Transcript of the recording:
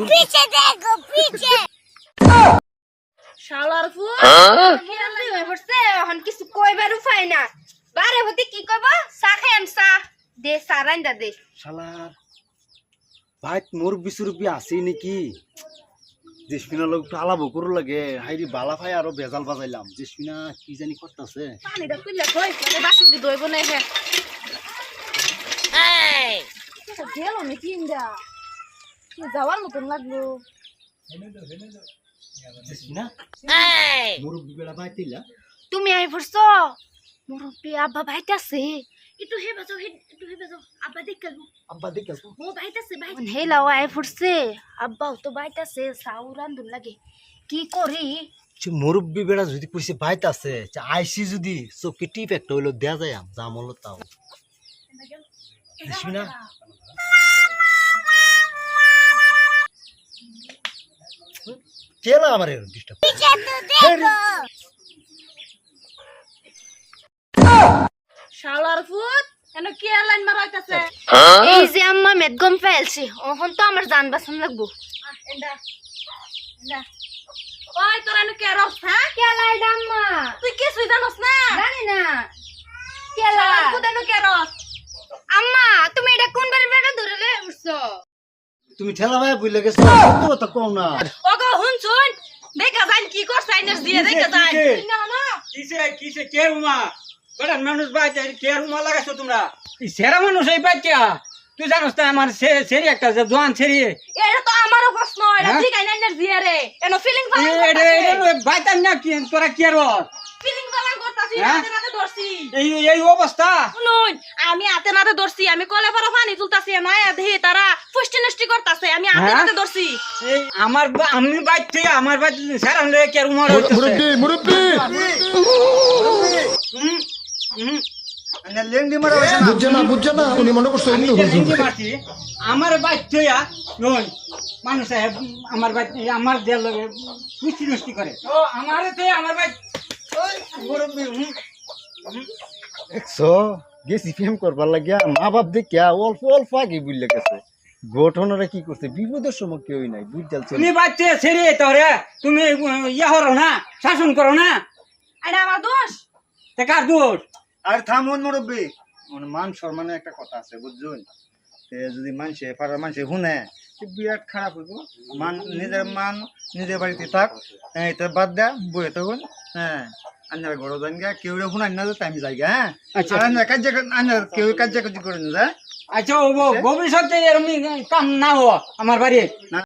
पीछे देखो पीछे শালার ফুল হিরালি হয়ে পড়ছে এখন কিছু কইবার উপায় না বারে হতে কি কইব চা খাইম চা দে চা রান্দা দে শালার ভাই মোর বিশুরুপি আছে নাকি জেসমিনা লোক একটু আলাপ করু লাগে হাইরি বালা ভাই আরো বেজাল বাজাইলাম জেসমিনা কি জানি করতেছে পানিটা তুইলা কই মানে বাসন দি দইব না হে গেল নাকি ইন্দা যাওয়ার মতন লাগল। তুমি আই পড়ছো? মুরব্বি আব্বা ভাইতাছে একটু হে বাজাও হে একটু হে বাজাও আব্বা দেখাল আব্বা দেখে ও ভাইতাছে ভাই হে লাও আই পড়ছে। আব্বাও তো ভাইতাছে সাউ রান্ধুন লাগে। কি করি? মুরব্বি বেড়া যদি কইছে বাইত আছে আইসি যদি চোখে টিপ একটা হইল দেয়া যায় আম জাম হলো তাও জেসমিনা চেলা আমার এরকম ডিস্টার্ব শালার ফুট এনে এই যে আম্মা মেদগম ফেলছি ওহন তো আমার জান বাসন লাগবো। এন্ডা এন্ডা ওই তোরা এনে কে হ্যাঁ? তুই কি সুই জানোস না? জানি তুমি ঠেলা ভাই বুঝলে গেছো সত্য কথা কও না। ওগো হুন শুন দেখা যান কি করছ আইনার দিয়ে দেখা যান। না না। কিসে কিসে কে রুমা বেটা মানুষ বাইতে কে রুমা লাগাইছো তোমরা? এই সেরা মানুষ এই বাইতে তুই জানোস না আমার সেরি একটা যে জোয়ান সেরি। এটা তো আমারও প্রশ্ন এটা হ্যাঁ? ঠিক আইনার দিয়ে রে। এনো ফিলিং বাইতার না কি? তোরা কি আর ফিলিং বালাং করতাছি হ্যাঁ? এই অবস্থা? শুনুন আমি হাতে নাতে ধরছি আমি কলে পারা পানি তুলতাছি নয় দেখি তারা পুষ্টি নষ্টি করতাছে আমি হাতে হ্যাঁ? নাতে ধরছি। আমার আমি বাইর থেকে আমার বাইর কে মুরব্বী মুরব্বী! না? না না আমার মানুষ সাহেব আমার আমার দেয়ার লগে মিষ্টি নষ্টি করে। আমার আমার হুম দেখছ গেছি প্রেম করবার লাগিয়া মা বাপ দেখিয়া অল্প অল্প আগে বুঝলে গেছে। ঘটনারা কি করছে? বিপদের সময় কেউই নাই বুঝ চলছে তুমি বাচ্চা ছেড়ে তোরে তুমি ইয়া করো না শাসন করো না। এটা আমার দোষ। তে কার দোষ? আর থামুন মুরব্বী। মানে মান সম্মানের একটা কথা আছে বুঝছুন? তে যদি মানুষে পাড়ার মানুষে শুনে বিরাট খারাপ হইব? মান নিজের মান নিজের বাড়িতে থাক। হ্যাঁ এটা বাদ দেয়া বইয়ে তখন হ্যাঁ আন্নার ঘর যান গা কেউ টাইম যাই গা হ্যাঁ? আচ্ছা। আর কাজ কেউ কাজ কাজ করে না আচ্ছা ও ভবিষ্যতে এরকম কাম না আমার বাড়ি